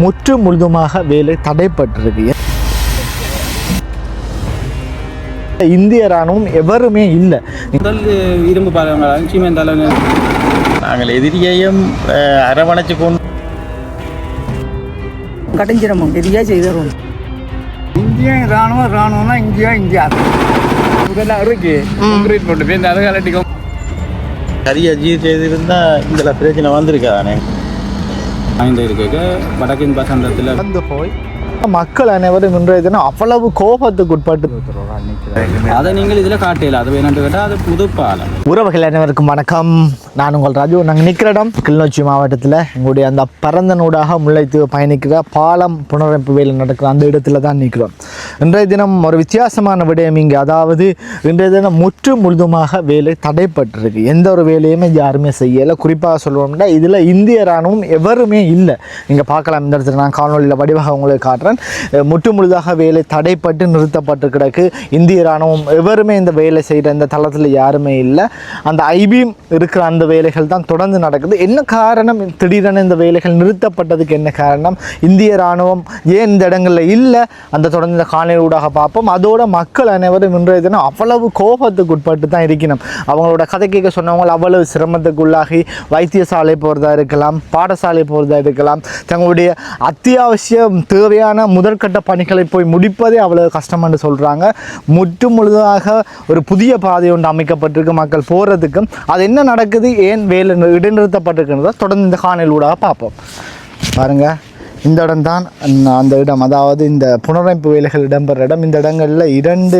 முற்று முழுதுமாக வேலை தடைப்பட்டிருக்கு. இந்திய ராணுவம் எவருமே இல்லை. முதல் இரும்பு பாலங்கள் சீமெந்தால நாங்கள் எதிரியையும் அரவணைச்சு கொண்டு கடைஞ்சிரமும் எதிரியா செய்தரும். இந்தியா ராணுவம் ராணுவம்னா இந்தியா இந்தியா. இதெல்லாம் இருக்கு கான்கிரீட் போட்டு இந்த அதை கலட்டிக்கும் சரியா ஜி செய்திருந்தா இதில் பிரச்சனை வந்திருக்காதானே? வாய்ந்த இருக்க வடக்கின் பசந்தத்தில் வந்து போய் மக்கள் அனைவரும் இன்றைய தினம் அவ்வளவு கோபத்துக்கு உட்பட்டு அதை நீங்கள் இதில் காட்டையில். அது வேணும்னு கேட்டால் அது புது பாலம். உறவுகள் அனைவருக்கும் வணக்கம். நான் உங்கள் ராஜு. நாங்கள் நிற்கிற இடம் கிளிநொச்சி மாவட்டத்தில். எங்களுடைய அந்த பரந்தனூடாக முல்லைத்தீவு பயணிக்கிற பாலம் புனரமைப்பு வேலை நடக்கிற அந்த இடத்துல தான் நிற்கிறோம். இன்றைய தினம் ஒரு வித்தியாசமான விடயம் இங்கே. அதாவது இன்றைய தினம் முற்று முழுதுமாக வேலை தடைப்பட்டிருக்கு. எந்த ஒரு வேலையுமே யாருமே செய்யலை. குறிப்பாக சொல்லுவோம்னா இதில் இந்திய ராணுவம் எவருமே இல்லை. நீங்கள் பார்க்கலாம் இந்த இடத்துல நான் காணொலியில் வடிவாக உங்களுக்கு காட்டுறேன். முற்று முழுதாக வேலை தடைப்பட்டு நிறுத்தப்பட்டு கிடக்கு இந்திய ராணுவம் எவருமே இந்த வேலை செய்கிற இந்த தளத்தில் யாருமே இல்லை. அந்த ஐபிஎம் இருக்கிற அந்த வேலைகள் தான் தொடர்ந்து நடக்குது. என்ன காரணம்? திடீரென இந்த வேலைகள் நிறுத்தப்பட்டதுக்கு என்ன காரணம்? இந்திய ராணுவம் ஏன் இந்த இடங்களில் இல்லை? அந்த தொடர்ந்து இந்த காணொலி ஊடாக பார்ப்போம். அதோட மக்கள் அனைவரும் இன்றைய தினம் அவ்வளவு கோபத்துக்கு உட்பட்டு தான் இருக்கணும். அவங்களோட கதை கேட்க சொன்னவங்க அவ்வளவு சிரமத்துக்குள்ளாகி வைத்தியசாலை போகிறதா இருக்கலாம் பாடசாலை போகிறதா இருக்கலாம் தங்களுடைய அத்தியாவசியம் தேவையான முதற்கட்ட பணிகளை போய் முடிப்பதே அவ்வளவு கஷ்டம் என்று சொல்கிறாங்க முற்று முழுதாக ஒரு புதிய பாதை ஒன்று அமைக்கப்பட்டிருக்கு மக்கள் போகிறதுக்கும் அது என்ன நடக்குது? ஏன் வேலை இடைநிறுத்தப்பட்டிருக்குன்றதை தொடர்ந்து இந்த காணல் ஊடாக பார்ப்போம். பாருங்கள் இந்த இடம் தான் அந்த இடம். அதாவது இந்த புனரமைப்பு வேலைகள் இடம்பெற இடம். இந்த இடங்களில் இரண்டு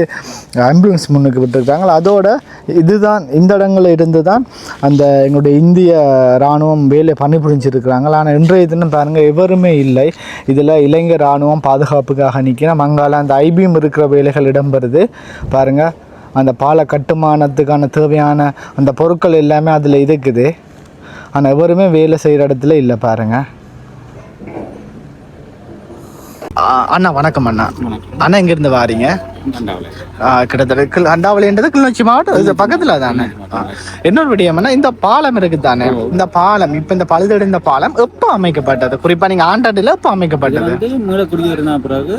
ஆம்புலன்ஸ் முன்னுக்கு விட்டுருக்காங்க. அதோட இதுதான் இந்த இடங்களில் இருந்து தான் அந்த எங்களுடைய இந்திய இராணுவம் வேலை பணிபுரிஞ்சிருக்கிறாங்க. ஆனால் இன்றைய தினம் பாருங்கள் எவருமே இல்லை. இதில் இளைஞர் இராணுவம் பாதுகாப்புக்காக நிற்கிறோம் அங்கால அந்த ஐபிஎம் இருக்கிற வேலைகள் இடம்பெறுது. பாருங்கள் அந்த பால கட்டுமானத்துக்கான தேவையான அந்த பொருட்கள் எல்லாமே அதில் இருக்குது. ஆனால் எவருமே வேலை செய்கிற இடத்துல இல்லை பாருங்கள் அண்ணா வணக்கம் அண்ணா. அண்ணா எங்கேருந்து வாரீங்க? கிட்டத்தட்ட அண்டாவளின்றது கிளிநொச்சி மாவட்டம். இது பக்கத்தில் தானே. இன்னொரு விடயம்னா இந்த பாலம் இருக்குது தானே? இந்த பாலம் இப்போ இந்த பழுதடைந்த பாலம் எப்போ அமைக்கப்பட்டது? குறிப்பாக நீங்கள் ஆண்டாட்டில் எப்போ அமைக்கப்பட்டது? மீள குடியேறின பிறகு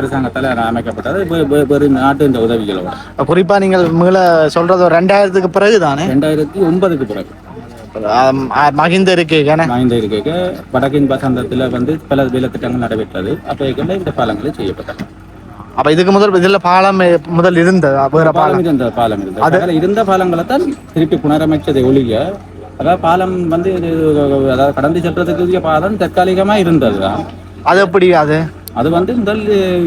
அரசாங்கத்தால் அமைக்கப்பட்டது. நாட்டு உதவிகளோட. குறிப்பாக நீங்கள் மீள சொல்கிறது ஒரு ரெண்டாயிரத்துக்கு பிறகு தானே? ரெண்டாயிரத்தி ஒன்பதுக்கு பிறகு. ஆம், ஆ, மகிந்த இருக்கு ஏன்னா வாய்ந்த இருக்க வடக்கின் பசந்தத்தில் வந்து பல வேலை திட்டங்கள் நடைபெற்றது. அப்போ இந்த பாலங்கள் செய்யப்பட்டன? அப்போ இதுக்கு முதல் இதில் பாலம் முதல் இருந்தது வேற பாலம் இருந்த பாலம் இருந்தது. அதில் இருந்த பாலங்களை தான் திருப்பி புனரமைச்சதை ஒழிய அதாவது பாலம் வந்து அதாவது கடந்து செல்றதுக்கு பாலம் தற்காலிகமா இருந்தது தான் அது எப்படி அது? அது வந்து முதல்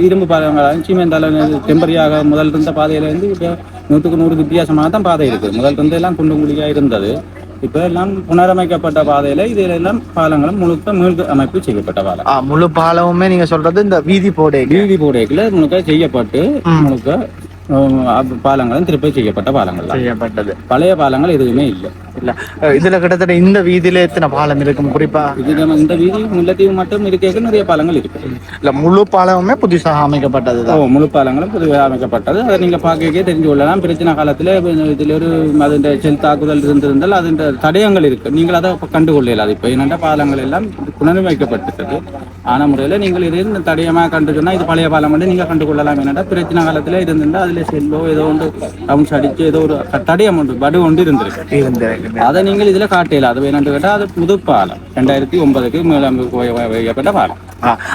இரும்பு பாலங்கள் சீமெந்தால டெம்பரியாக முதல் இருந்த பாதையில இருந்து நூற்றுக்கு நூறு வித்தியாசமாக தான் பாதை இருக்கு. முதல் இருந்து எல்லாம் குண்டு குழியா இருந்தது. இப்போ எல்லாம் புனரமைக்கப்பட்ட பாதையில இதுல எல்லாம் பாலங்களும் முழுக்க மீள் அமைப்பு செய்யப்பட்ட பாலம். முழு பாலமுமே நீங்க சொல்றது இந்த வீதி போடை வீதி போடைக்குள்ள முழுக்க செய்யப்பட்டு முழுக்க பாலங்களும் திருப்பி செய்யப்பட்ட பாலங்கள் செய்யப்பட்டது. பழைய பாலங்கள் எதுவுமே இல்லை. இல்ல இதுல கிட்டத்தட்ட இந்த வீதியில எத்தனை பாலம் இருக்கும் குறிப்பா இந்த வீதி முல்லைத்தீவு மட்டும் இருக்க நிறைய பாலங்கள் இருக்கு இல்ல முழு பாலமுமே புதுசாக அமைக்கப்பட்டது ஓ முழு பாலங்களும் புதுவாக அமைக்கப்பட்டது அதை நீங்க பார்க்கவே தெரிஞ்சு கொள்ளலாம் பிரச்சனை காலத்துல இதுல ஒரு அது செல் தாக்குதல் இருந்திருந்தால் அது தடயங்கள் இருக்கு நீங்கள் அதை கண்டு கொள்ளலாம் இப்போ என்னென்ன பாலங்கள் எல்லாம் புனரமைக்கப்பட்டது ஆன முறையில நீங்கள் இது தடயமா கண்டுக்கணும் இது பழைய பாலம் வந்து நீங்க கண்டு கொள்ளலாம் என்னடா பிரச்சனை காலத்துல இருந்திருந்தா அதுல செல்லோ ஏதோ ஒன்று ரவுண்ட்ஸ் அடிச்சு ஏதோ ஒரு தடயம் ஒன்று படு ஒன்று இருந்திருக்கு இருந்திருக்கு அதை நீங்கள் இதுல காட்டல அது வேணும்னு கேட்டா அது புது பாலம் ரெண்டாயிரத்தி ஒன்பதுக்கு மேலும் வைக்கப்பட்ட பாலம்.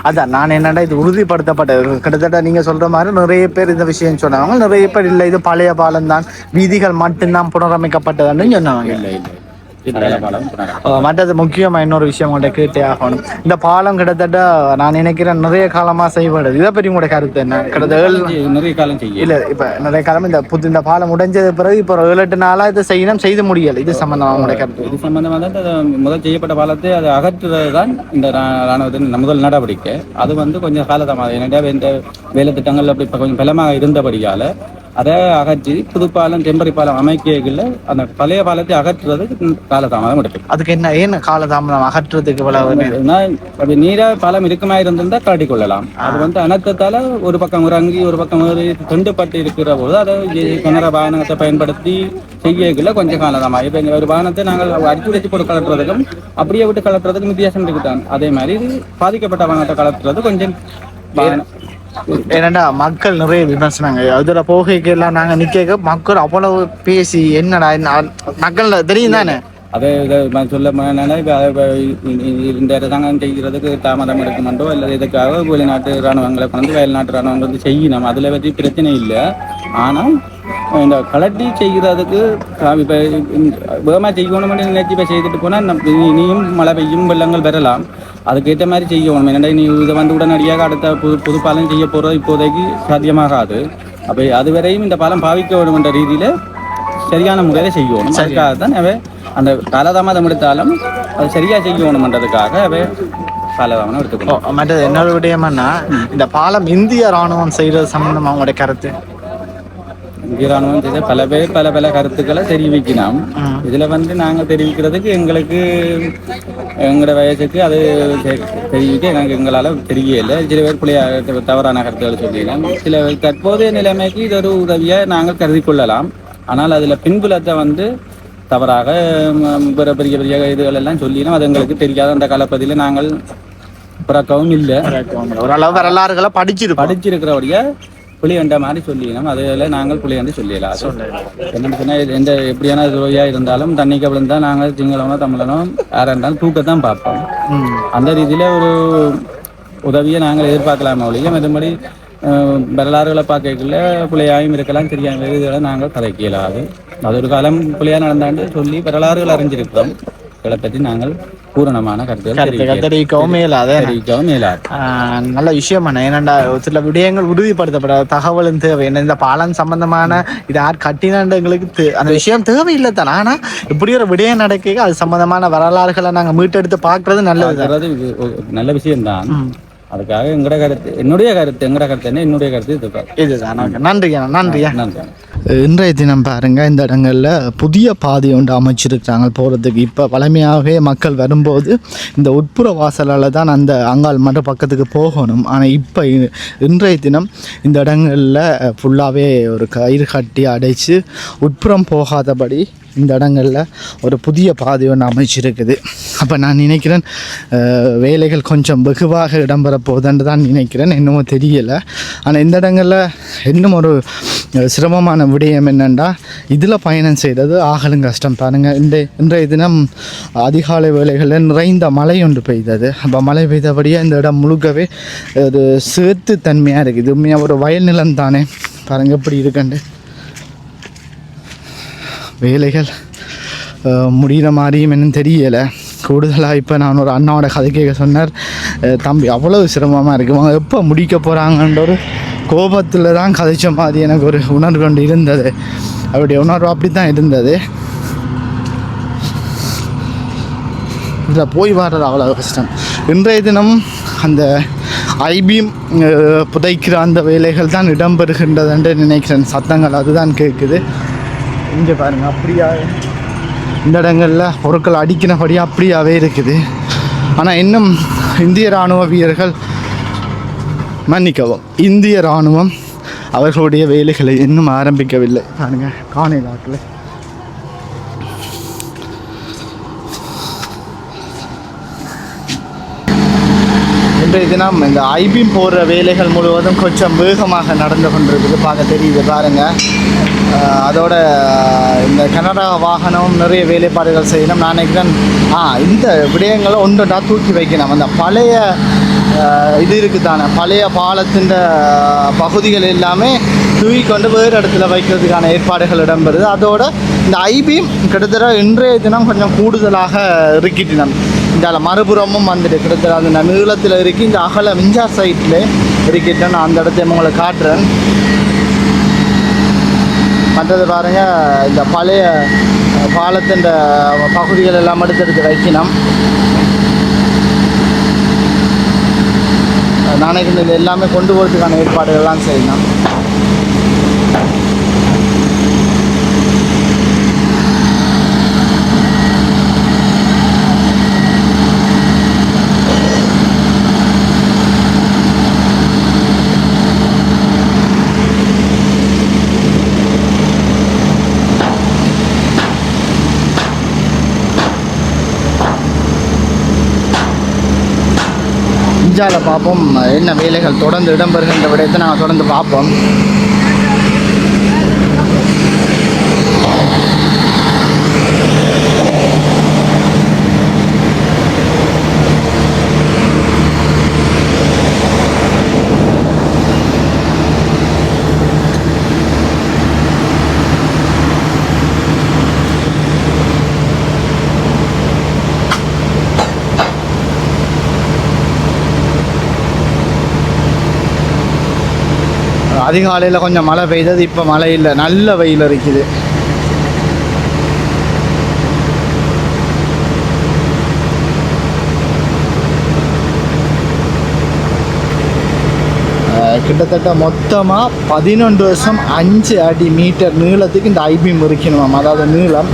அதான். நான் என்னடா இது உறுதிப்படுத்தப்பட்டது. கிட்டத்தட்ட நீங்க சொல்ற மாதிரி நிறைய பேர் இந்த விஷயம் சொன்னாங்க. நிறைய பேர் இல்ல இது பழைய பாலம் தான் வீதிகள் மட்டும்தான் புனரமைக்கப்பட்டதுன்னு சொன்னாங்க. இல்லை இல்லை. மற்றது முக்கியமா இன்னொரு விஷயம் உங்கள்கிட்ட கேட்டே ஆகணும். இந்த பாலம் கிட்டத்தட்ட நான் நினைக்கிறேன் நிறைய காலமா செய்யப்படுது. இதை பற்றி உங்களோட கருத்து என்ன? கிட்டத்தட்ட நிறைய காலம் செய்ய இல்ல இப்ப நிறைய காலம் இந்த புது இந்த பாலம் உடைஞ்சது பிறகு இப்போ ஒரு ஏழு எட்டு நாளா இதை செய்யணும் செய்து முடியல. இது சம்பந்தமா உங்களுடைய கருத்து இது சம்பந்தமாக தான் முதல் செய்யப்பட்ட பாலத்தை அதை அகற்றுறது தான் இந்த ராணுவத்தின் முதல் நடவடிக்கை. அது வந்து கொஞ்சம் காலதாமதம். ஏன்னா இந்த வேலை திட்டங்கள் அப்படி இப்ப கொஞ்சம் பலமாக இருந்தபடியால அதை அகற்றி புது பாலம் டெம்பரரி பாலம் அமைக்கல அந்த பழைய பாலத்தை அகற்றுறது காலதாமதம் எடுக்கும் அதுக்கு என்ன ஏன் காலதாமதம் அகற்றுறதுக்கு அப்படி நீரா பாலம் இருக்குமா இருந்திருந்தா காட்டிக் கொள்ளலாம் அது வந்து அனர்த்தத்தால ஒரு பக்கம் இறங்கி ஒரு பக்கம் துண்டுப்பட்டு இருக்கிற போது அதை கிணற வாகனத்தை பயன்படுத்தி செய்யல கொஞ்சம் காலதாமா இப்ப இங்க ஒரு வாகனத்தை நாங்கள் அடிச்சு வச்சு போட்டு கலட்டுறதுக்கும் அப்படியே விட்டு கலட்டுறதுக்கும் வித்தியாசம் இருக்குதான். அதே மாதிரி பாதிக்கப்பட்ட வாகனத்தை கலட்டுறது கொஞ்சம் ஏன்னா மக்கள் நிறைய விமர்சனங்க. அதுல போகைக்கு எல்லாம் நாங்க நிக்க மக்கள் அவ்வளவு பேசி என்னடா என்ன மக்கள் தெரியும் தானே? அதை இதை நான் சொல்ல என்னன்னா அதை இப்ப இ- இந்த அரசாங்கம் செய்கிறதுக்கு தாமதம் எடுக்குமென்றோ அல்லது இதுக்காக வெளிநாட்டு ராணுவங்களை கொண்டு வெளிநாட்டு ராணுவங்கள் வந்து செய்யணும். அதில் பற்றி பிரச்சனை இல்லை. ஆனால் இந்த கலட்டி செய்கிறதுக்கு இப்ப வேகமாக செய்யணும் நினைச்சு இப்போ செய்துட்டு போனால் இனியும் மழை பெய்யும் வெள்ளங்கள் வரலாம். அதுக்கேற்ற மாதிரி செய்யணும். என்னடா நீ இதை வந்து உடனடியாக அடுத்த புது புது பாலம் செய்ய போகிறது இப்போதைக்கு சாத்தியமாகாது. அப்போ அதுவரையும் இந்த பாலம் பாவிக்க வேண்டும் என்ற ரீதியில் சரியான முறையில் செய்யணும். அதுக்காக தான் அவை அந்த காலதாமதம் எடுத்தாலும் அது சரியா செய்யணும்ன்றதுக்காக அவை காலதாமதம் எடுத்துக்கணும் மற்றது என்னோட விடயம்னா இந்த பாலம் இந்திய ராணுவம் செய்யறது சம்பந்தமா அவங்களுடைய கருத்து? இந்திய ராணுவம் செய்த பல பேர் பல பல கருத்துக்களை தெரிவிக்கலாம் இதுல வந்து நாங்க தெரிவிக்கிறதுக்கு எங்களுக்கு எங்களோட வயசுக்கு அது தெரிவிக்க எனக்கு எங்களால தெரியல சில பேர் பிள்ளைய தவறான கருத்துக்களை சொல்லிடலாம் சில தற்போதைய நிலைமைக்கு இது ஒரு உதவியை நாங்கள் கருதி கொள்ளலாம். ஆனால் அதுல பின்புலத்தை வந்து தவறாக பிற பெரிய பெரிய இதுகள் எல்லாம் சொல்லினோம் அது எங்களுக்கு தெரியாத அந்த காலப்பதியில் நாங்கள் பிறக்கவும் இல்லை. ஓரளவு வரலாறுகளை படிச்சிருப்போம். படிச்சிருக்கிறபடியா புளியண்ட மாதிரி சொல்லிடணும் அதில் நாங்கள் புளியண்டு சொல்லிடலாம் என்னன்னு எந்த எப்படியான துறையா இருந்தாலும் தண்ணிக்கு விழுந்தால் நாங்கள் திங்களவனோ தமிழனோ யாரா இருந்தாலும் தூக்கத்தான் பார்ப்போம். அந்த ரீதியில ஒரு உதவியை நாங்கள் எதிர்பார்க்கலாமே ஒழிய மற்றபடி வரலாறுகளை பார்க்கல பிள்ளையாயும் இருக்கலாம் தெரியாமல் இதுகளை நாங்கள் கதைக்கலாது. அது ஒரு காலம் பிள்ளையாக நடந்தாண்டு சொல்லி வரலாறுகள் அறிஞ்சிருக்கிறோம் இதை பற்றி நாங்கள் பூரணமான கருத்துக்கள் கருத்துக்கள் தெரிவிக்க- தெரிவிக்கவும் மேலாத. தெரிவிக்கவும் இயலாது நல்ல விஷயம் ஏன்னாண்டா சில விடயங்கள் உறுதிப்படுத்தப்பட தகவலும் தேவை. என்ன இந்த பாலம் சம்பந்தமான இது யார் கட்டினாண்டு எங்களுக்கு அந்த விஷயம் தேவையில்லை தானே. ஆனா இப்படி ஒரு விடயம் நடக்க அது சம்பந்தமான வரலாறுகளை நாங்க மீட்டெடுத்து பார்க்கறது நல்லது நல்ல விஷயம்தான். அதுக்காக எங்கட கருத்து என்னுடைய கருத்து எங்கட கருத்து என்ன என்னுடைய கருத்து இதுதான். நன்றியா நன்றியா நன்றி இன்றைய தினம் பாருங்கள் இந்த இடங்களில் புதிய பாதை ஒன்று அமைச்சிருக்கிறாங்க போகிறதுக்கு இப்போ பழமையாகவே மக்கள் வரும்போது இந்த உட்புற வாசலால் தான் அந்த அங்காள் மற்ற பக்கத்துக்கு போகணும். ஆனால் இப்போ இன்றைய தினம் இந்த இடங்களில் ஃபுல்லாகவே ஒரு கயிறு கட்டி அடைச்சு உட்புறம் போகாதபடி இந்த இடங்களில் ஒரு புதிய பாதை ஒன்று அமைச்சிருக்குது. அப்போ நான் நினைக்கிறேன் வேலைகள் கொஞ்சம் வெகுவாக இடம்பெற போதுன்னு தான் நினைக்கிறேன். இன்னமும் தெரியலை. ஆனால் இந்த இடங்களில் இன்னும் ஒரு சிரமமான விடயம் என்னென்னா இதில் பயணம் செய்தது ஆகலும் கஷ்டம். பாருங்கள் இன்றைய இன்றைய தினம் அதிகாலை வேலைகளில் நிறைந்த மழை ஒன்று பெய்தது. அப்போ மழை பெய்தபடியே இந்த இடம் முழுக்கவே ஒரு சேர்த்து தன்மையாக இருக்குது. உண்மையாக ஒரு வயல் நிலம் தானே. பாருங்கள் எப்படி இருக்குண்டு வேலைகள் முடிகிற மாதிரியும் என்னன்னு தெரியலை. கூடுதலாக இப்போ நான் ஒரு அண்ணாவோட கதை கேட்க சொன்னார். தம்பி அவ்வளோ சிரமமாக இருக்குது அவங்க எப்போ முடிக்க போகிறாங்கன்ற ஒரு கோபத்தில் தான் கதைச்ச மாதிரி எனக்கு ஒரு உணர்வு கொண்டு இருந்தது. அவருடைய உணர்வு அப்படி தான் இருந்தது. இதில் போய் வர்றது அவ்வளோ கஷ்டம். இன்றைய தினம் அந்த ஐபிஎம் புதைக்கிற அந்த வேலைகள் தான் இடம்பெறுகின்றது என்று நினைக்கிறேன். சத்தங்கள் அதுதான் கேட்குது. இங்கே பாருங்கள் அப்படியா? இந்த இடங்களில் பொருட்கள் அடிக்கிறபடி அப்படியாவே இருக்குது. ஆனால் இன்னும் இந்திய இராணுவ வீரர்கள் மன்னிக்கவும். இந்திய இராணுவம் அவர்களுடைய வேலைகளை இன்னும் ஆரம்பிக்கவில்லை. பாருங்க காணிலாட்டில் இன்றைய தினம் இந்த ஐபிம் போடுற வேலைகள் முழுவதும் கொஞ்சம் வேகமாக நடந்து கொண்டிருக்குது. பார்க்க தெரியுது பாருங்க. அதோட இந்த கனடா வாகனம் நிறைய வேலைப்பாடுகள் செய்யணும். நான் நினைக்கிறேன் ஆ இந்த விடயங்களை ஒன்றுடா தூக்கி வைக்கணும். அந்த பழைய இது இருக்குது தானே பழைய பாலத்தின் பகுதிகள் எல்லாமே தூக்கி கொண்டு வேறு இடத்துல வைக்கிறதுக்கான ஏற்பாடுகள் இடம்பெறுது. அதோட இந்த ஐபிஎம் கிட்டத்தட்ட இன்றைய தினம் கொஞ்சம் கூடுதலாக இருக்கிட்டினம் இந்த மறுபுறமும் வந்துட்டு கிட்டத்தட்ட அந்த நீளத்தில் இருக்கு. இந்த அகல மிஞ்சார் சைட்டில் இருக்கிட்டு நான் அந்த இடத்தையும் உங்களை காட்டுறேன். மற்றது பாருங்கள் இந்த பழைய பாலத்தின் பகுதிகள் எல்லாம் எடுத்து வைக்கணும். நாணயங்கள் எல்லாமே கொண்டு போகிறதுக்கான ஏற்பாடுகள்லாம் செய்யணும். இஞ்சால பார்ப்போம். என்ன வேலைகள் தொடர்ந்து இடம்பெறுகின்ற விடயத்தை நாங்கள் தொடர்ந்து பார்ப்போம். அதிகாலையில் கொஞ்சம் மழை பெய்தது இப்போ மழை இல்லை. நல்ல வெயில் இருக்குது கிட்டத்தட்ட மொத்தமாக பதினொன்று வருஷம் அஞ்சு அடி மீட்டர் நீளத்துக்கு இந்த ஐபிஎம் இருக்கணுமாம் அதாவது நீளம்.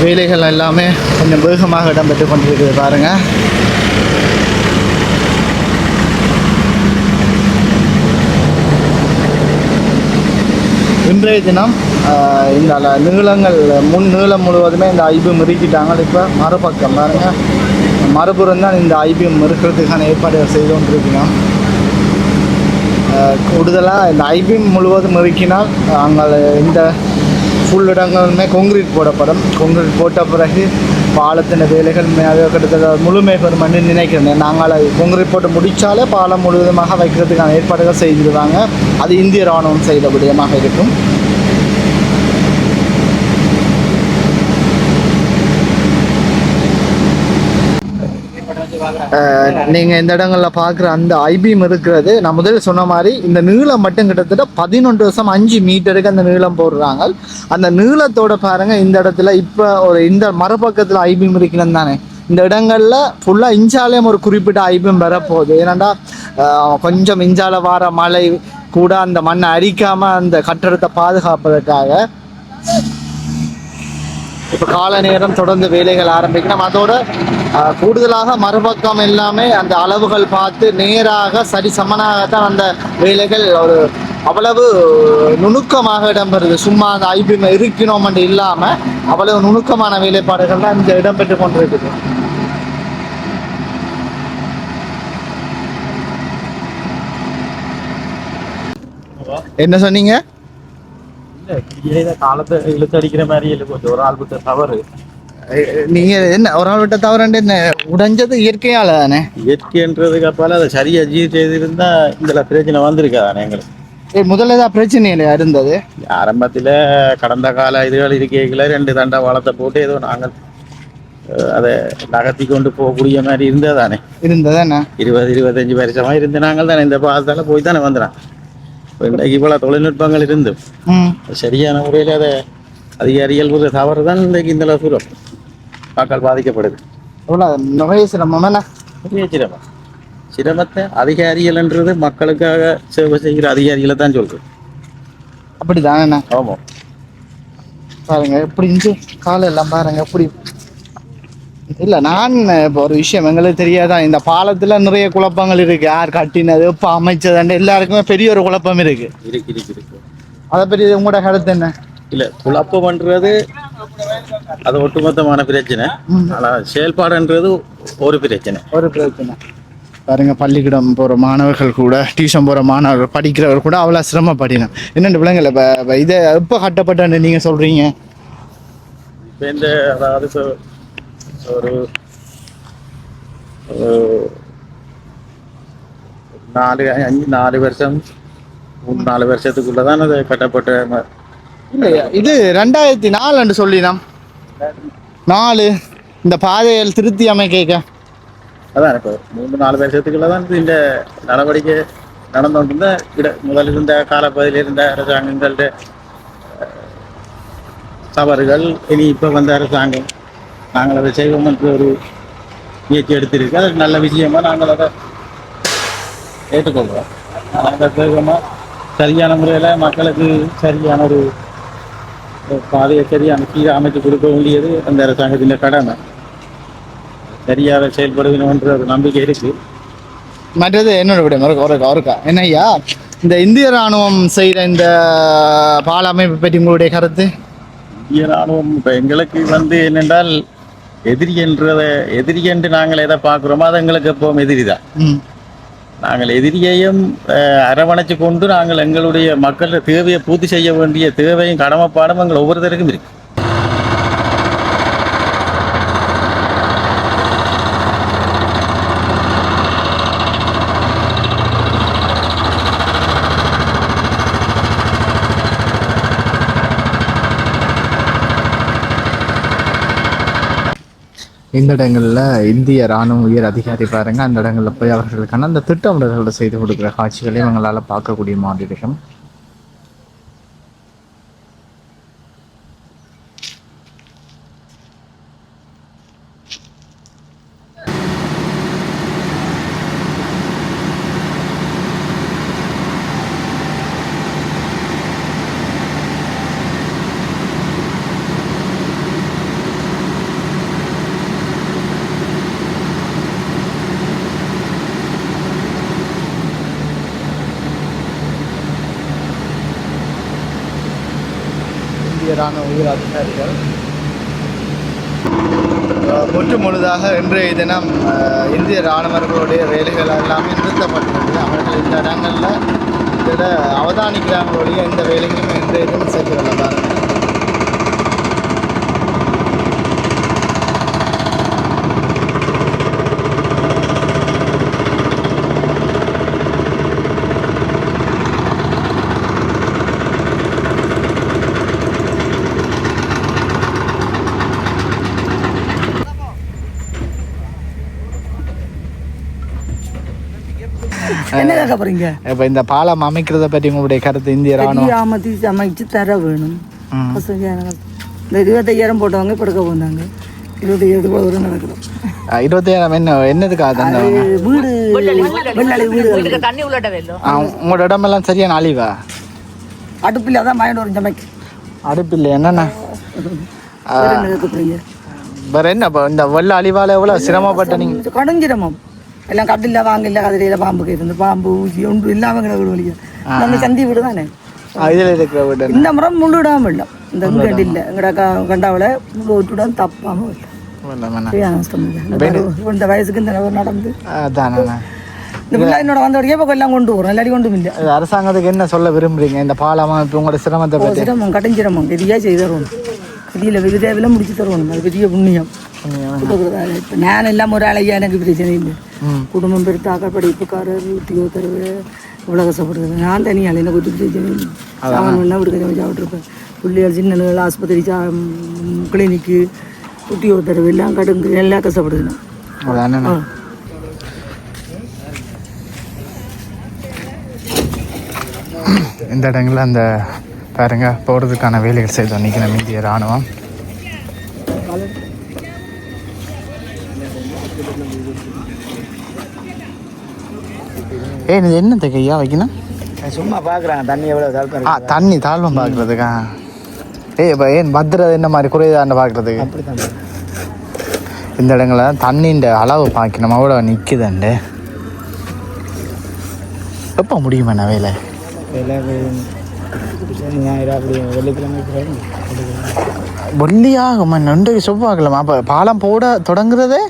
வேலைகள் எல்லாமே கொஞ்சம் வேகமாக இடம்பெற்று கொண்டிருக்குது பாருங்கள் இன்றைய தினம் இந்த நீளங்கள் முன் நீளம் முழுவதுமே இந்த ஐபிஎம் இறுக்கிட்டாங்க இப்போ மறுபக்கம் பாருங்க. மறுபுறம் தான் இந்த ஐபிஎம் இருக்கிறதுக்கான ஏற்பாடுகள் செய்து கொண்டிருக்கிறோம் கூடுதலாக இந்த ஐபிஎம் முழுவதும் இறுக்கினால் அங்கே இந்த ஃபுல் இடங்களுமே கொங்கிரீட் போடப்படும். கொங்கிரீட் போட்ட பிறகு பாலத்தின் வேலைகள் கிட்டத்தட்ட முழுமை பெறும் நினைக்கிறேன். நாங்கள் அது கொங்கிரீட் போட்டு முடித்தாலே பாலம் முழுவதுமாக வைக்கிறதுக்கான ஏற்பாடுகள் செய்திருவாங்க அது இந்திய ராணுவம் செய்த விடயமாக இருக்கும். நீங்கள் இந்த இடங்களில் பார்க்குற அந்த ஐபிஎம் இருக்கிறது நான் முதல்ல சொன்ன மாதிரி இந்த நீளம் மட்டும் கிட்டத்தட்ட பதினொன்று வருஷம் அஞ்சு மீட்டருக்கு அந்த நீளம் போடுறாங்க. அந்த நீளத்தோட பாருங்க இந்த இடத்துல இப்போ ஒரு இந்த மறுபக்கத்தில் ஐபிஎம் இருக்கணும் தானே. இந்த இடங்கள்ல ஃபுல்லாக இஞ்சாலேயும் ஒரு குறிப்பிட்ட ஐபிஎம் வரப்போகுது. ஏன்னாண்டா கொஞ்சம் இஞ்சால வார மழை கூட அந்த மண்ணை அரிக்காம அந்த கட்டடத்தை பாதுகாப்பதற்காக இப்போ கால நேரம் தொடர்ந்து வேலைகள் ஆரம்பிக்கணும். அதோட கூடுதலாக மறுபக்கம் எல்லாமே அந்த அளவுகள் பார்த்து நேராக சரி சமனாகத்தான் அந்த வேலைகள் ஒரு அவ்வளவு நுணுக்கமாக இடம்பெறுது. சும்மா அந்த ஐபிஎம் இருக்கணும் இல்லாமல் அவ்வளவு நுணுக்கமான வேலைப்பாடுகள் தான் இந்த இடம்பெற்று கொண்டிருக்குது. என்ன சொன்னீங்க? இல்ல காலத்தை இழுத்து அடிக்கிற மாதிரி இல்லை கொஞ்சம் ஒரு ஆள் புத்த தவறு. நீங்க என்ன ஒரு நாள் விட்ட தவறண்டு என்ன உடைஞ்சது இயற்கையால தானே? இயற்கைன்றதுக்கு அப்பால அதை சரியா ஜீர் செய்திருந்தா இதுல பிரச்சனை வந்திருக்காதானே எங்களுக்கு? ஏய், முதல்ல தான் பிரச்சனை இருந்தது? ஆரம்பத்துல கடந்த கால இதுகள் இருக்கைகளை ரெண்டு தண்டை வளத்தை போட்டு ஏதோ நாங்கள் அதை நகர்த்தி கொண்டு போகக்கூடிய மாதிரி இருந்ததானே இருந்ததானே இருபது இருபத்தஞ்சு வருஷமா இருந்து நாங்கள் தானே இந்த பாதத்தால போய் தானே வந்துடும் இப்போ இன்றைக்கு இவ்வளோ தொழில்நுட்பங்கள் இருந்து சரியான முறையில் அதை அதிகாரிகள் ஒரு தவறு தான் இன்றைக்கு இந்த அளவு தூரம் மக்கள் பாதிக்கப்படுது நிறைய சிரமம் பெரிய சிரமம் சிரமத்தை அதிகாரிகள்ன்றது மக்களுக்காக சேவை செய்கிற அதிகாரிகளை தான் சொல்றது அப்படிதானே ஆமாம் பாருங்க எப்படி இருந்துச்சு காலம் எல்லாம் பாருங்க எப்படி இல்ல நான் இப்போ ஒரு விஷயம் எங்களுக்கு தெரியாதான் இந்த பாலத்துல நிறைய குழப்பங்கள் இருக்கு. யார் கட்டினது இப்போ அமைச்சதுன்னு எல்லாருக்குமே பெரிய ஒரு குழப்பம் இருக்கு. இருக்கு இருக்கு இருக்கு. அதை பற்றி உங்களோட கருத்து என்ன? இல்லை குழப்பம்ன்றது அது ஒட்டுமொத்தமான பிரச்சனை. ஆனால் செயல்பாடுன்றது ஒரு பிரச்சனை. ஒரு பிரச்சனை. பாருங்க பள்ளிக்கூடம் போகிற மாணவர்கள் கூட டியூஷன் போகிற மாணவர்கள் படிக்கிறவர் கூட அவ்வளோ சிரமப்படினோம் என்னென்ன விலங்குல இப்போ இதை எப்போ கட்டப்பட்டன்னு நீங்கள் சொல்கிறீங்க இப்போ இந்த அதாவது ஒரு நாலு அஞ்சு நாலு வருஷம் மூணு நாலு வருஷத்துக்குள்ள தான் அது கட்டப்பட்ட இது ரெண்டாயிரத்தி நாலுன்னு சொல்லினோம் நாலு இந்த பாதைகள் திருத்தி அமைக்க. அதான் இப்போ மூணு நாலு வருஷத்துக்குள்ள தான் இந்த நடவடிக்கை நடந்தோண்டு இட முதல் இருந்த காலப்பகுதியில் இருந்த அரசாங்கங்கள்ட அஹ், தவறுகள் இனி இப்போ வந்த அரசாங்கம். நாங்கள் அதை செய்வோம் என்று ஒரு முயற்சி எடுத்திருக்கு. அது நல்ல விஷயமா நாங்கள் அதை ஏற்றுக்கொள்கிறோம். நாங்கள் வேகமாக சரியான முறையில் மக்களுக்கு சரியான ஒரு ஒரு பாதையை சரியான சீராக அமைத்து கொடுக்க வேண்டியது அந்த அரசாங்கத்தின் கடமை. சரியாக செயல்படுவேணுன்ற ஒரு நம்பிக்கை இருக்கு. மற்றது என்னோட விட ஒருக்கா ஒருக்கா என்னய்யா இந்த இந்திய ராணுவம் செய்கிற இந்த பால அமைப்பு பற்றி உங்களுடைய கருத்து? இந்திய ராணுவம் இப்போ எங்களுக்கு வந்து என்னென்றால் எதிரி என்றத எதிரி என்று நாங்கள் எதை பார்க்குறோமோ அது எங்களுக்கு எப்பவும் எதிரி தான் நாங்கள் எதிரியையும் அரவணைச்சு கொண்டு நாங்கள் எங்களுடைய மக்கள தேவையை பூர்த்தி செய்ய வேண்டிய தேவையும் கடமைப்பாடும் எங்கள் ஒவ்வொருத்தருக்கும் இருக்கு. இந்த இடங்களில் இந்திய இராணுவ உயர் அதிகாரி பாருங்கள் அந்த இடங்களில் போய் அவர்களுக்கான அந்த திட்டமிடல்களை செய்து கொடுக்குற காட்சிகளை இவங்களால் பார்க்கக்கூடிய மாதிரி இருக்கும் ராணுவ உயர் அதிகாரிகள். முற்று முழுதாக இன்றைய தினம் இந்திய ராணுவர்களுடைய வேலைகள் எல்லாமே நிறுத்தப்பட்டுள்ளது அவர்கள் இந்த இடங்களில் இதில் அவதானிக்கிறாங்களுடைய எந்த வேலைகளும் இன்றைய தினம் செய்து கொள்ளலாம் போறீங்க? இப்போ இந்த பாலம் அமைக்கிறத பற்றி உங்களுடைய கருத்து இந்திய ராணுவம்? அமைச்சு தர வேணும். இந்த இருபத்தையாயிரம் போட்டவங்க படுக்க போனாங்க இருபத்தையாயிரத்து நடக்கிறோம் இருபத்தாயிரம் என்ன என்னதுக்காக வீடு தண்ணி உள்ளட உங்களோட இடமெல்லாம் சரியான அழிவா? அடுப்பில் பயன் வரும் சமைக்கு. அடுப்பில்லை என்னண்ணா வேற என்ன இந்த வெள்ள அழிவால எவ்வளோ சிரமப்பட்ட நீங்க? கடுஞ்சிரமம். எல்லாம் கட்டில வாங்கல கதிரையில பாம்புக்கு இருந்து பாம்பு ஊசி ஒன்று இல்லாம கிட வீடு வலிக்க நம்ம சந்தி வீடு தானே வீடு இந்த முறை முள்ளு விடாம இல்லை இந்த இங்கண்டு இல்லை எங்கட கண்டாவில் முள்ளு விட்டுடாம தப்பாம இல்லை. இந்த வயசுக்கு இந்த நடந்து இந்த பிள்ளை என்னோட வந்தவரையே இப்போ எல்லாம் கொண்டு வரும் இல்லாடி கொண்டும் இல்லை அரசாங்கத்துக்கு என்ன சொல்ல விரும்புறீங்க இந்த பாலம் அமைப்பு உங்களோட சிரமத்தை சிரமம் கடுஞ்சிரமம் எதையா செய்து பெரிய விருதாவில் முடிச்சு தருவோம் அது பெரிய புண்ணியம். இப்போ நான் எல்லாம் ஒரு ஆளையா எனக்கு பிரச்சனை இல்லை. குடும்பம் பெருத்தாக்க படிப்புக்காரர் உத்தியோகத்தரவு இவ்வளோ கஷ்டப்படுறது நான் தனியால் எனக்கு ஒரு பிரச்சனை இல்லை. சாமான் பண்ணால் விடுக்க சாப்பிட்ருப்பேன் பிள்ளைகள் சின்னங்கள் ஆஸ்பத்திரி சா கிளினிக்கு உத்தியோகத்தரவு எல்லாம் கடுங்கு. எல்லாம் கஷ்டப்படுது ஆ. இந்த இடங்களில் அந்த பாருங்க போகிறதுக்கான வேலைகள் செய்து நிற்கிற இந்திய இராணுவம். ஏய் இது என்ன கையா வைக்கணும்? சும்மா பார்க்குறாங்க தண்ணி எவ்வளோ தாழ்ப்பாரு ஆ தண்ணி தாழ்வம் பார்க்குறதுக்கா ஏய் இப்போ ஏன் பத்திரதை என்ன மாதிரி குறையுதான்னு பார்க்குறதுக்கு இந்த இடங்களில் தண்ணின்ற அளவு பார்க்கணும் அவ்வளோ நிற்குதுண்டு எப்போ முடியுமா வேலை? வேலை வெள்ளியாகுமா நண்டு செவ்வாய்க்கிழமை. அப்போ பாலம் போட தொடங்குறதே?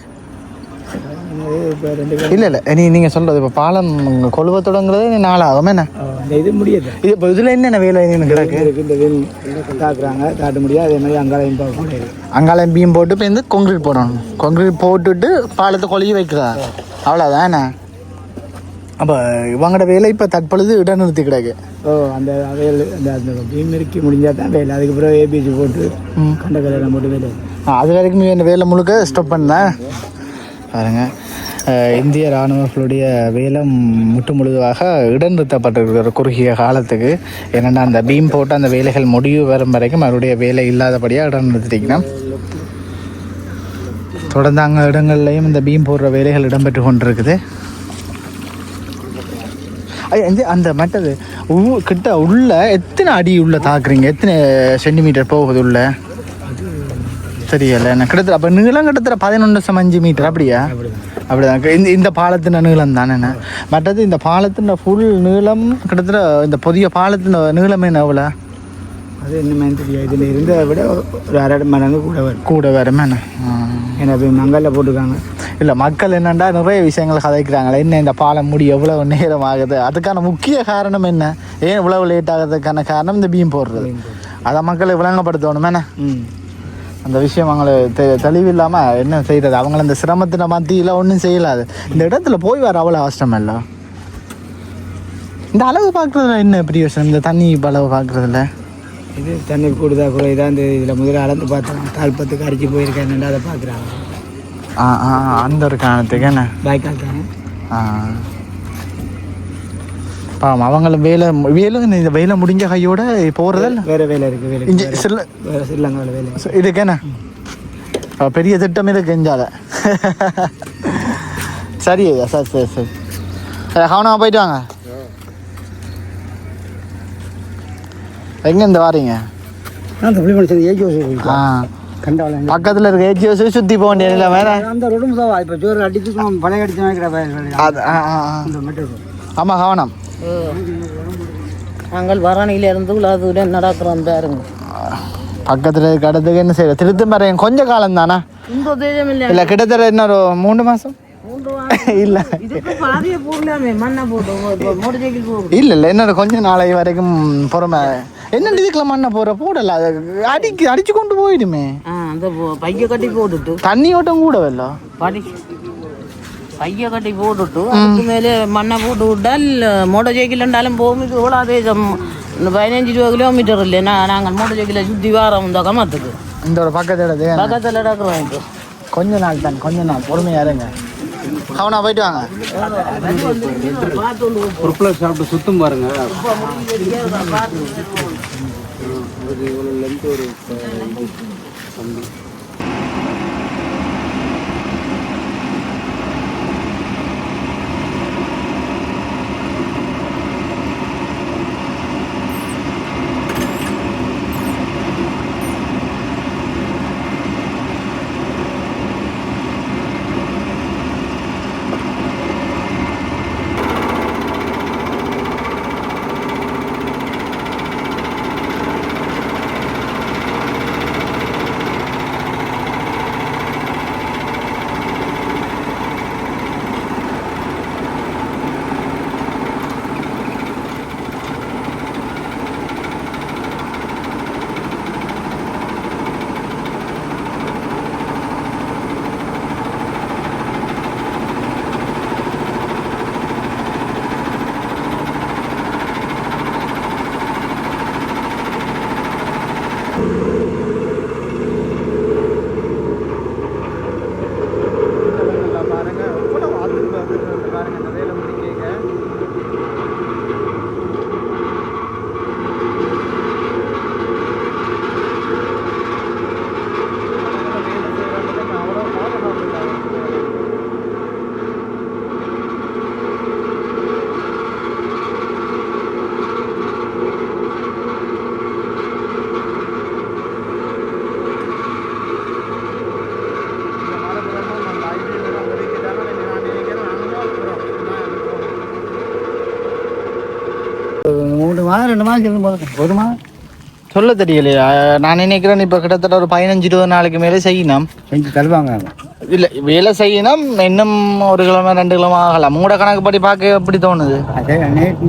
இல்லை இல்லை. நீ நீங்கள் சொல்கிறது இப்போ பாலம் கொழுவ தொடங்குறதே நீ நாளாகும். என்ன? இது முடியாது இது இப்போ இதில் என்னென்ன வேலை எனக்கு கிடக்கு? இருக்கு இந்த வீண் காட்ட முடியாது அதே மாதிரி அங்காளையும் போட்டு முடியாது பீம் போட்டு இப்போ வந்து கொங்கிரீட் போடணும். கொங்கிரீட் போட்டுட்டு பாலத்தை கொழுகி வைக்கிறா அவ்வளோதான் என்ன? அப்போ இவங்களோட வேலை இப்போ தற்பொழுது இடைநிறுத்தி கிடக்கு. ஓ அந்த வேல் அந்த அந்த பீம் நெருக்கி முடிஞ்சால் தான் வேலை. அதுக்கு பிறகு ஏபிசி போட்டு கண்ட கல்யாணம் போட்டு வேலை. அது வரைக்கும் இந்த வேலை முழுக்க ஸ்டாப் பண்ணேன் பாருங்க. இந்திய இராணுவர்களுடைய வேலை முற்று முழுதாக இடைநிறுத்தப்பட்டிருக்கிற குறுகிய காலத்துக்கு. என்னென்னா அந்த பீம் போட்டு அந்த வேலைகள் முடிவு வரும் வரைக்கும் அவருடைய வேலை இல்லாதபடியாக இடைநிறுத்திக்கணும் தொடர்ந்து அங்கே இடங்கள்லையும் இந்த பீம் போடுற வேலைகள் இடம்பெற்று கொண்டிருக்குது. இந்த அந்த மற்றது உ- கிட்ட உள்ள எத்தனை அடி உள்ள தாக்குறீங்க? எத்தனை சென்டிமீட்டர் போகுது உள்ள? தெரியல. என்ன கிட்டத்தட்ட அப்போ நீளம் கிட்டத்தட்ட பதினொன்று சம் அஞ்சு மீட்டர். அப்படியா? அப்படிதான். இந்த இந்த பாலத்தின நீளம் தானே மற்றது இந்த பாலத்தின ஃபுல் நீளம் கிட்டத்தட்ட இந்த புதிய பாலத்தின நீளம் என்ன எவ்வளோ அது என்னமே தெரியாது. இதில் இருந்ததை விட ஒரு அரை மடங்கு கூட வரும். கூட வேறுமே என்ன? ஏன்னா மங்கல்ல போட்டிருக்காங்க. இல்லை மக்கள் என்னண்டா நிறைய விஷயங்கள் கதைக்கிறாங்களே என்ன இந்த பாலம் முடி எவ்வளவு நேரம் ஆகுது அதுக்கான முக்கிய காரணம் என்ன? ஏன் இவ்வளவு லேட் ஆகுறதுக்கான காரணம் இந்த பீம் போடுறது? அதை மக்களை விளங்கப்படுத்தணும் என்ன? ம். அந்த விஷயம் அவங்கள தெ தெளிவில்லாமல் என்ன செய்கிறது அவங்கள இந்த சிரமத்தின மத்தியில் ஒன்றும் செய்யலாது. இந்த இடத்துல போய் வர அவ்வளோ கஷ்டம் இல்லை? இந்த அளவு பார்க்குறதுல என்ன பிரியோசனம்? இந்த தண்ணி இப்ப அளவு பார்க்குறதுல? இது தண்ணி கூடுதா குறையுதா? இந்த இதில் முதல்ல அளந்து பார்த்தாங்க தாழ்பத்துக்கு அடிச்சு போயிருக்கேன் அதை பார்க்குறாங்க. ஆ ஆ அந்த ஒரு காரணத்துக்கு என்ன? பாய்க்கால் தானே? ஆ. பாவம் அவங்கள வேலை வேலை இந்த வேலை முடிஞ்ச கையோட போகிறதில்ல வேறு வேலை இருக்குது வேலை இஞ்சி சில வேறு ஸ்ரீலங்காவில் வேலை. இதுக்கு என்ன? பெரிய திட்டம் இருக்கு எஞ்சால சரி ஐயா சரி சரி சரி. சரி கவனமாக போயிட்டு வாங்க. எங்கேருந்து வாரீங்க? நான் தமிழ் மனுஷன் ஏஜி ஆ. கண்டாவில் பக்கத்தில் இருக்க ஏஜியோஸ் சுற்றி போக வேண்டியதில்லை வேற அந்த ரோடு முதவா இப்போ ஜோர் அடிச்சு சும்மா பழைய அடிச்சு வாங்கிக்கிற ஆமாம் கவனம். நாங்கள் பரணியில இருந்து உலகத்துல நடக்கிறோம் பாருங்க. பக்கத்தில் இருக்க இடத்துக்கு என்ன செய்யறது? திருத்து மறையும் கொஞ்ச காலம் தானே இந்த தேஜம் இல்லை இல்லை கிட்டத்தட்ட இன்னொரு மூணு மாதம் இல்லை. இல்ல இல்ல என்ன கொஞ்சம் நாளை வரைக்கும் பொறுமை. என்ன இதுக்குள்ள மண்ணை போற? போடல. அது அடிக்கு அடிச்சு கொண்டு போயிடுமே. அந்த பைய கட்டி போட்டுட்டு. தண்ணி ஓட்டம் கூட வரல படி. பைய கட்டி போட்டுட்டு அதுக்கு மேலே மண்ணை போட்டு விட்டால் மோட்டர் சைக்கிள் இருந்தாலும் போகும். இது எவ்வளோ தேஜம் இந்த பதினஞ்சு இருபது கிலோமீட்டர் இல்லைன்னா நாங்கள் மோட்டர் சைக்கிளை சுற்றி வாரோம் இந்த கமத்துக்கு. இந்த ஒரு பக்கத்து இடத்து பக்கத்தில் நடக்கிறோம் கொஞ்ச நாள் தான் கொஞ்ச நாள். பொறுமையா இருங்க. அவனா போயிட்டு வாங்க. பொறுப்பில் சாப்பிட்டு சுத்தம் பாருங்க. அதுக்கு இவ்வளோ லென்த் ஒரு சொல்லும் போது ஒரு மாதம் சொல்ல தெரியலையா. நான் நினைக்கிறேன் இப்போ கிட்டத்தட்ட ஒரு பதினஞ்சு இருபது நாளைக்கு மேலே செய்யணும். செஞ்சு தருவாங்க. இல்லை வேலை செய்யணும். இன்னும் ஒரு கிழமை ரெண்டு கிழமை ஆகலாம் உங்களோட கணக்குப்படி பார்க்க எப்படி தோணுது?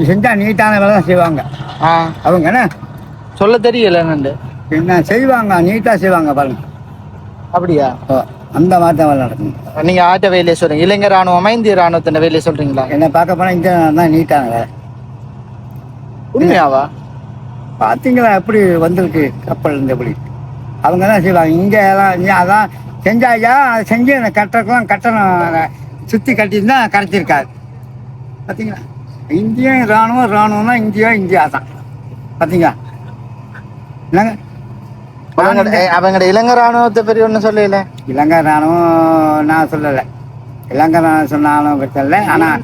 செஞ்சால் நீட்டான வேலை தான் செய்வாங்க. ஆ. அவங்க என்ன? சொல்ல தெரியல என்னண்டு என்ன செய்வாங்க? நீட்டாக செய்வாங்க பாருங்க. அப்படியா? அந்த மாதிரி தான் வேலை நடக்கும். நீங்க ஆட்ட வேலையை சொல்றீங்க. இலங்கை ராணுவமா இந்திய ராணுவத்தின் வேலையை சொல்றீங்களா? என்ன பார்க்க போனால் தான் நீட்டான வேலை. உண்மையாவா? பார்த்தீங்களா எப்படி வந்திருக்கு கப்பல் இருந்து எப்படி அவங்க தான் செய்வாங்க இங்கே எல்லாம் இங்க அதான் செஞ்சாயா? அதை செஞ்சு அந்த கட்டணம் கட்டணம் சுற்றி கட்டியிருந்தா கரைச்சிருக்காது பார்த்தீங்களா இந்திய இராணுவம் இராணுவம்னா இந்தியா இந்தியா தான். பார்த்தீங்களா இல்லைங்க அவங்கட இலங்கை ராணுவத்தை பற்றி ஒன்றும் சொல்லல. இலங்கை ராணுவம் நான் சொல்லலை. இலங்கை ராணுவம் சொன்னாலும் பிரச்சனை ஆனால்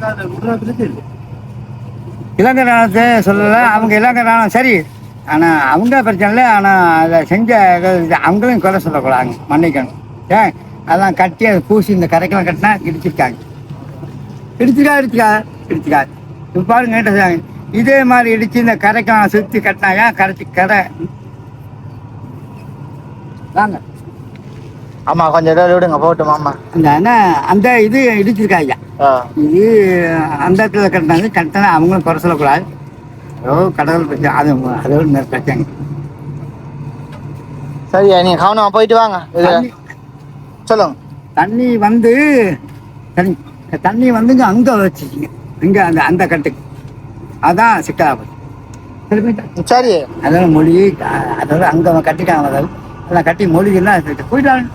இலங்கை ராணுவத்தை சொல்லலை அவங்க இலங்கை ராணுவம் சரி. ஆனால் அவங்க பிரச்சனை இல்லை ஆனால் அதை செஞ்ச இது அவங்களையும் குறை சொல்லக்கூடாது மன்னிக்கணும். ஏன்? அதெல்லாம் கட்டி அதை பூசி இந்த கரைக்கெல்லாம் கட்டினா இடிச்சிருக்காங்க. இடிச்சிருக்கா இடிச்சிக்கா இடிச்சிக்கா இப்போ பாருங்க. இதே மாதிரி இடிச்சு இந்த கரைக்கெல்லாம் சுற்றி கட்டினாங்க கரைச்சி கரை? வாங்க. ஆமா கொஞ்சம் இடம் விடுங்க போட்டும் ஆமா அந்த அந்த இது இடிச்சிருக்காங்க. இது அந்த இடத்துல கட்டினாங்க. கட்டினா அவங்களும் குறை சொல்லக்கூடாது. ஏதோ கடவுள் பிரச்சனை. அது அது ஒரு நேர பிரச்சனை. சரியா நீங்க கவனமா போயிட்டு வாங்க. சொல்லுங்க. தண்ணி வந்து தண்ணி தண்ணி வந்துங்க அங்கே வச்சுக்கிங்க இங்கே அந்த அந்த கட்டுக்கு. அதான் சிக்கலா போச்சு சரி. அதோட மொழி அதாவது அங்கே கட்டிட்டாங்க அதாவது. அதெல்லாம் கட்டி மொழிகள்லாம் போயிட்டாங்க.